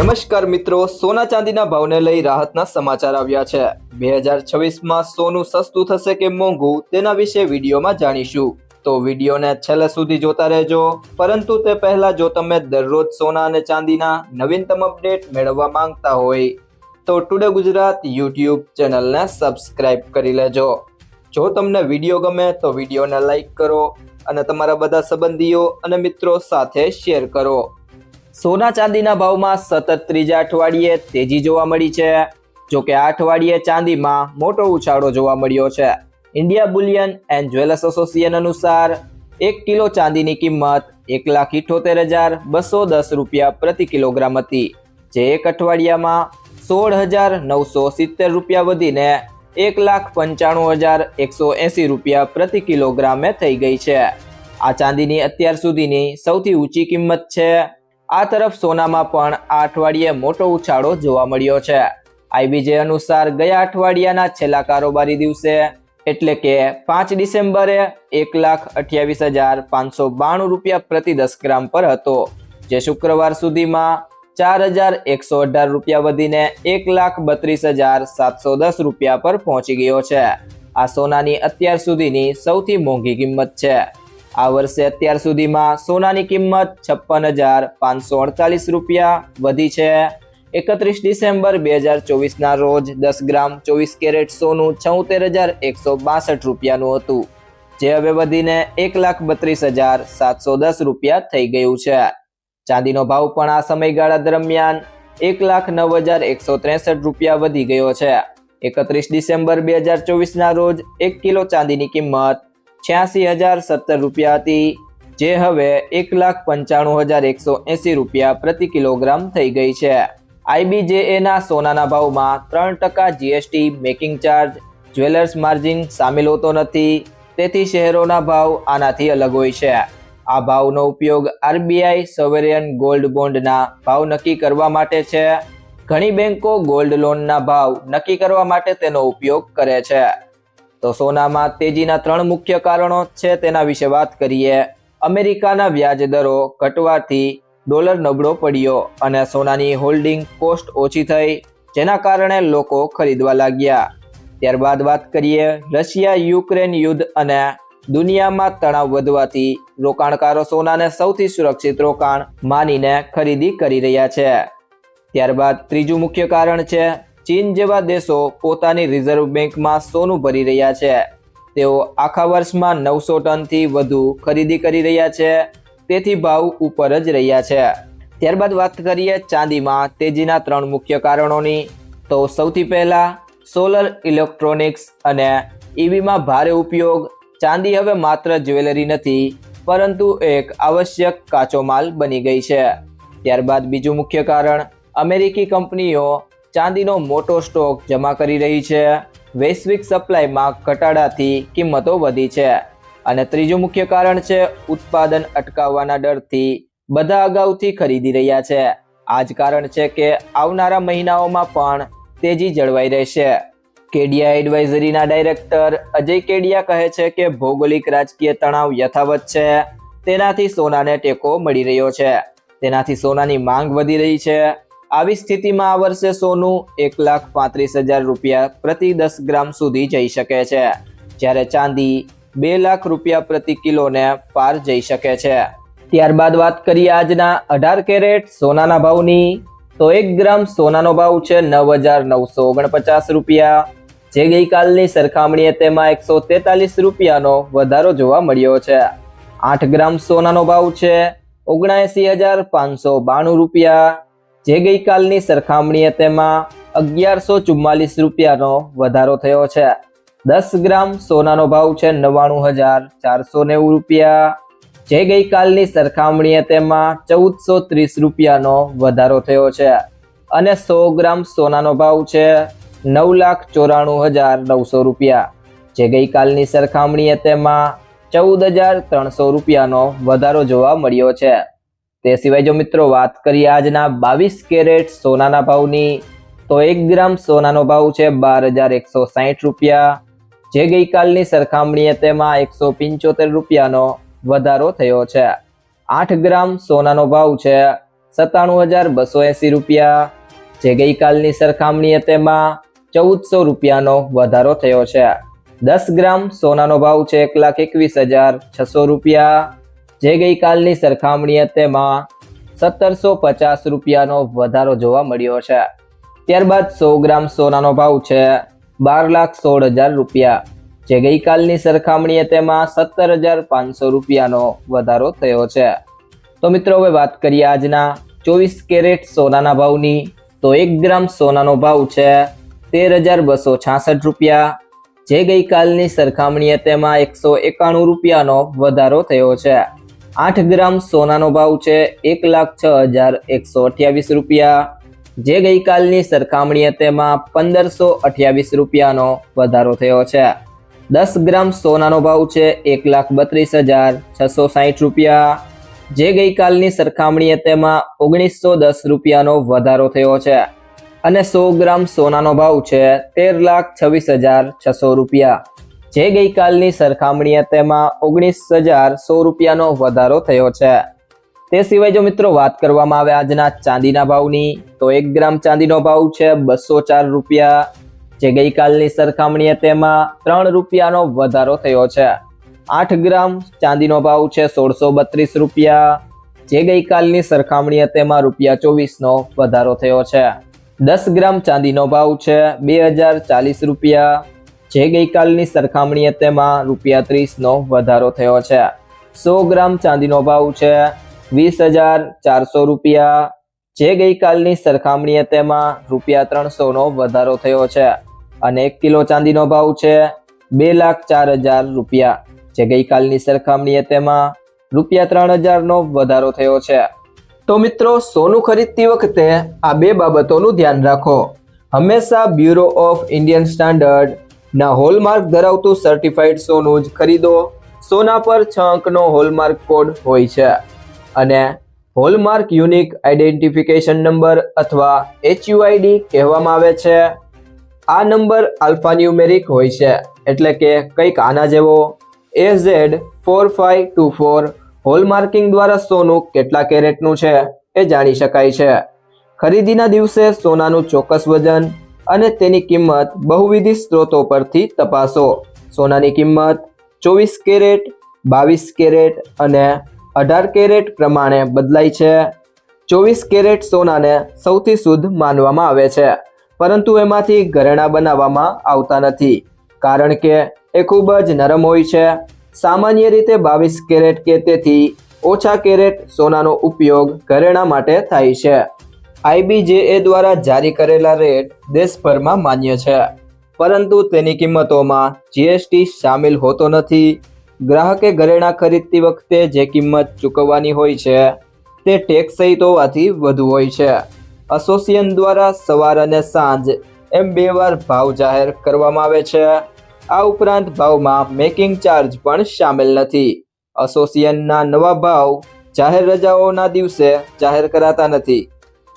નમસ્કાર મિત્રો, સોના ચાંદીના ભાવને લઈ રાહતના સમાચાર આવ્યા છે. બે હજાર છવ્વીસમાં સોનું સસ્તું થશે કે મોંઘું, તેના વિશે વિડીયોમાં જાણીશું. તો વિડીયોને છેલ્લે સુધી જોતા રહેજો. પરંતુ તે પહેલા જો તમે દરરોજ સોના અને ચાંદીના નવીનતમ અપડેટ મેળવવા માંગતા હોય, તો ટુડે ગુજરાત યુટ્યુબ ચેનલને સબસ્ક્રાઇબ કરી લેજો. જો તમને વીડિયો ગમે તો વિડીયોને લાઈક કરો અને તમારા બધા સંબંધીઓ અને મિત્રો સાથે શેર કરો. સોના ચાંદીના ભાવમાં સતત ત્રીજા અઠવાડિયે તેજી જોવા મળી છે. જો કે આ અઠવાડિયે ચાંદીમાં મોટો ઉછાળો જોવા મળ્યો છે. India bullion and jewellers association અનુસાર એક કિલો ચાંદીની કિંમત એક લાખ ઇઠોતેર હજાર બસો દસ રૂપિયા પ્રતિ કિલોગ્રામ હતી. જે એક અઠવાડિયામાં સોળ હજાર નવસો સિત્તેર રૂપિયા વધીને એક લાખ પંચાણું હજાર એકસો એંસી રૂપિયા પ્રતિ કિલોગ્રામે થઈ ગઈ છે. આ ચાંદીની અત્યાર સુધીની સૌથી ઊંચી કિંમત છે આ તરફ સોનામાં પણ આ અઠવાડિયે મોટો ઉછાળો જોવા મળ્યો છે. આઈબીજે અનુસાર ગયા અઠવાડિયાના છેલ્લા કારોબારી દિવસે એટલે કે પાંચ ડિસેમ્બરે એક લાખ અઠ્યાવીસ હજાર પાંચસો બાણું રૂપિયા પ્રતિ દસ ગ્રામ પર હતો. જે શુક્રવાર સુધીમાં ચાર હજાર એકસો અઢાર રૂપિયા વધીને એક લાખ બત્રીસ હજાર સાતસો દસ રૂપિયા પર પહોંચી ગયો છે. આ સોનાની અત્યાર સુધીની સૌથી મોંઘી કિંમત છે. આ વર્ષે અત્યાર સુધીમાં સોનાની કિંમત છપ્પન હજાર પાંચસો અડતાલીસ રૂપિયા વધી છે. એકત્રીસ ડિસેમ્બર બે હજાર ચોવીસના રોજ દસ ગ્રામ ચોવીસ કેરેટ સોનું છોતેર હજાર એકસો બાસઠ રૂપિયાનું હતું, જે હવે વધીને એક લાખ બત્રીસ હજાર સાતસો દસ રૂપિયા થઈ ગયું છે. ચાંદીનો ભાવ પણ આ સમયગાળા દરમિયાન એક લાખ નવ હજાર એકસો ત્રેસઠ રૂપિયા વધી ગયો છે. એકત્રીસ ડિસેમ્બર બે હજાર ચોવીસના રોજ એક કિલો ચાંદીની કિંમત છ્યાસી હજાર સત્તર રૂપિયા હતી, જે હવે એક લાખ પંચાણું હજાર એકસો એંસી રૂપિયા પ્રતિ કિલોગ્રામ થઈ ગઈ છે. આઈબીજેએના સોનાના ભાવમાં ત્રણ ટકા GST making charge, jewellers margin સામેલ હોતો નથી, તેથી શહેરોના ભાવ આનાથી અલગ હોય છે. આ ભાવનો ઉપયોગ આરબીઆઈ સોવેરિયન ગોલ્ડ બોન્ડના ભાવ નક્કી કરવા માટે છે. ઘણી બેંકો ગોલ્ડ લોનના ભાવ નક્કી કરવા માટે તેનો ઉપયોગ કરે છે. તો સોનામાં તેજીના ત્રણ મુખ્ય કારણો છે, તેના વિશે વાત કરીએ. અમેરિકાના વ્યાજ દરો ઘટવાથી ડોલર નબળો પડ્યો અને સોનાની હોલ્ડિંગ કોસ્ટ ઓછી થઈ, જેના કારણે લોકો ખરીદવા લાગ્યા. ત્યારબાદ વાત કરીએ રશિયા યુક્રેન યુદ્ધ અને દુનિયામાં તણાવ વધવાથી રોકાણકારો સોનાને સૌથી સુરક્ષિત રોકાણ માનીને ખરીદી કરી રહ્યા છે. ત્યારબાદ ત્રીજું મુખ્ય કારણ છે ચીન જેવા દેશો પોતાની રિઝર્વ બેંકમાં સોનું ભરી રહ્યા છે. તેઓ આખા વર્ષમાં નવસો ટનથી વધુ ખરીદી કરી રહ્યા છે. તેથી ભાવ ઉપર જ રહ્યા છે. ત્યારબાદ વાત કરીએ ચાંદીમાં તેજીના ત્રણ મુખ્ય કારણોની. તો સૌથી પહેલા સોલર ઇલેક્ટ્રોનિક્સ અને ઈવીમાં ભારે ઉપયોગ. ચાંદી હવે માત્ર જ્વેલરી નથી, પરંતુ એક આવશ્યક કાચો માલ બની ગઈ છે. ત્યારબાદ બીજું મુખ્ય કારણ, અમેરિકી કંપનીઓ ચાંદીનો મોટો સ્ટોક જમા કરી રહી છે. વૈશ્વિક સપ્લાયમાં ઘટાડાથી કિંમતો વધી છે. અને ત્રીજું મુખ્ય કારણ છે ઉત્પાદન અટકાવવાના ડરથી બધા અગાઉથી ખરીદી રહ્યા છે. આ જ કારણ છે કે આવનારા મહિનાઓમાં પણ તેજી જળવાઈ રહેશે. કેડિયા એડવાઇઝરીના ડાયરેક્ટર અજય કેડિયા કહે છે કે ભૌગોલિક રાજકીય તણાવ યથાવત છે. તેનાથી સોનાને ટેકો મળી રહ્યો છે. તેનાથી સોનાની માંગ વધી રહી છે. આવી સ્થિતિમાં આ વર્ષે સોનું એક લાખ પાંત્રીસ હજાર રૂપિયા પ્રતિ દસ ગ્રામ સુધી જઈ શકે છે, જ્યારે ચાંદી બે લાખ રૂપિયા પ્રતિ કિલોને પાર જઈ શકે છે. ત્યારબાદ વાત કરીએ આજના અઢાર કેરેટ સોનાના ભાવની, તો એક ગ્રામ સોનાનો ભાવ છે નવ હજાર નવસો ઓગણપચાસ રૂપિયા. જે ગઈકાલની સરખામણીએ તેમાં એકસો તેતાલીસ રૂપિયાનો વધારો જોવા મળ્યો છે. આઠ ગ્રામ સોનાનો ભાવ છે ઓગણએંસી હજાર પાંચસો બાણું રૂપિયા. જે ગઈકાલની સરખામણીએ તેમાં અગિયારસો ચુમ્માલીસ રૂપિયાનો વધારો થયો છે. દસ ગ્રામ સોનાનો ભાવ છે નવ્વાણું હજાર ચારસો નેવું રૂપિયા. જે ગઈકાલની સરખામણીએ તેમાં ચૌદસો ત્રીસ રૂપિયાનો વધારો થયો છે. અને સો ગ્રામ સોનાનો ભાવ છે નવ લાખ ચોરાણું હજાર નવસો રૂપિયા. જે ગઈકાલની સરખામણીએ તેમાં ચૌદ હજાર ત્રણસો રૂપિયાનો વધારો જોવા મળ્યો છે. તે સિવાય જો મિત્રો વાત કરીએ આજના બાવીસ કેરેટ સોનાના ભાવની, તો એક ગ્રામ સોનાનો ભાવ છે બાર હજાર એકસો સાહીઠ રૂપિયા. જે ગઈકાલની સરખામણીએ તેમાં એકસો પંચોતેર રૂપિયાનો વધારો થયો છે. આઠ ગ્રામ સોનાનો ભાવ છે સત્તાણું હજાર બસો એંસી રૂપિયા. જે ગઈકાલની સરખામણીએ તેમાં ચૌદસો રૂપિયાનો વધારો થયો છે. દસ ગ્રામ સોનાનો ભાવ છે એક લાખ એકવીસ હજાર છસો રૂપિયા. જે ગઈકાલની સરખામણીએ તેમાં સત્તરસો પચાસ રૂપિયાનો વધારો જોવા મળ્યો છે. ત્યારબાદ સો ગ્રામ સોનાનો ભાવ છે બાર લાખ સોળ હજાર રૂપિયા. જે ગઈકાલની સરખામણીએ તેમાં સત્તર હજાર પાંચસો રૂપિયાનો વધારો થયો છે. તો મિત્રો, હવે વાત કરીએ આજના ચોવીસ કેરેટ સોનાના ભાવની. તો એક ગ્રામ સોનાનો ભાવ છે તેર હજાર બસો છાસઠ રૂપિયા. જે ગઈકાલની સરખામણીએ તેમાં એકસો એકાણું રૂપિયાનો વધારો થયો છે. આઠ ગ્રામ સોનાનો ભાવ છે એક લાખ છ હજાર એકસો અઠ્યાવીસ રૂપિયા. જે ગઈકાલની સરખામણીએ તેમાં પંદરસો અઠ્યાવીસ રૂપિયાનો વધારો થયો છે. દસ ગ્રામ સોનાનો ભાવ છે એક લાખ બત્રીસ હજાર છસો સાહીઠ રૂપિયા. જે ગઈકાલની સરખામણીએ તેમાં ઓગણીસો દસ રૂપિયાનો વધારો થયો છે. અને સો ગ્રામ સોનાનો ભાવ છે તેર લાખ છવ્વીસ હજાર છસો રૂપિયા. જે ગઈકાલની સરખામણીએ તેમાં ઓગણીસ હજાર સો રૂપિયાનો વધારો થયો છે. તે સિવાય જો મિત્રો વાત કરવામાં આવે આજના ચાંદીના ભાવની, તો એક ગ્રામ ચાંદીનો ભાવ છે બસો ચાર રૂપિયા. જે ગઈકાલની સરખામણીએ તેમાં ત્રણ રૂપિયાનો વધારો થયો છે. આઠ ગ્રામ ચાંદીનો ભાવ છે સોળસો બત્રીસ રૂપિયા. જે ગઈકાલની સરખામણીએ તેમાં રૂપિયા ચોવીસનો વધારો થયો છે. દસ ગ્રામ ચાંદીનો ભાવ છે બે હજાર ચાલીસ રૂપિયા. જે ગઈકાલની સરખામણીએ તેમાં રૂપિયા ત્રીસનો વધારો થયો છે. સો ગ્રામ ચાંદીનો ભાવ છે વીસ હજાર ચારસો રૂપિયા. જે ગઈકાલની સરખામણીએ તેમાં રૂપિયા ત્રણસોનો વધારો થયો છે અને એક કિલો ચાંદીનો ભાવ છે બે લાખ ચાર હજાર રૂપિયા. જે ગઈકાલની સરખામણીએ તેમાં રૂપિયા ત્રણ હજારનો વધારો થયો છે. તો મિત્રો, સોનું ખરીદતી વખતે આ બે બાબતોનું ધ્યાન રાખો. હંમેશા બ્યુરો ઓફ ઇન્ડિયન સ્ટાન્ડર્ડ ના હોલમાર્ક ધરાવતું સર્ટિફાઈડ સોનું જ ખરીદો. સોના પર છ અંકનો હોલમાર્ક કોડ હોય છે. અને હોલમાર્ક યુનિક આઈડેન્ટિફિકેશન નંબર અથવા એચયુઆઈડી કહેવામાં આવે છે. આ નંબર આલ્ફાન્યુમેરિક હોય છે, એટલે કે કંઈક આના જેવો. A Z four five two four hallmarking દ્વારા સોનું કેટલા કેરેટનું છે એ જાણી શકાય છે. ખરીદીના દિવસે સોનાનું ચોક્કસ વજન અને તેની કિંમત બહુવિધ સ્ત્રોતો પરથી તપાસો. સોનાની કિંમત ચોવીસ કેરેટ, બાવીસ કેરેટ અને અઢાર કેરેટ પ્રમાણે બદલાય છે. ચોવીસ કેરેટ સોનાને સૌથી શુદ્ધ માનવામાં આવે છે, પરંતુ એમાંથી ઘરેણાં બનાવવામાં આવતા નથી, કારણ કે એ ખૂબ જ નરમ હોય છે. સામાન્ય રીતે બાવીસ કેરેટ કે તેથી ઓછા કેરેટ સોનાનો ઉપયોગ ઘરેણાં માટે થાય છે. આઈબીજેએ દ્વારા જારી કરેલા રેટ દેશભરમાં માન્ય છે. પરંતુ તેની કિંમતોમાં જીએસટી સામેલ હોતો નથી. ગ્રાહકે ઘરેણાં ખરીદતી વખતે જે કિંમત ચૂકવવાની હોય છે, તે ટેક્સ સહિત હોવાથી વધુ હોય છે. એસોસિએશન દ્વારા સવાર અને સાંજ એમ બે વાર ભાવ જાહેર કરવામાં આવે છે. આ ઉપરાંત ભાવમાં મેકિંગ ચાર્જ પણ સામેલ નથી. એસોસિએશનના નવા ભાવ જાહેર રજાઓના દિવસે જાહેર કરાતા નથી.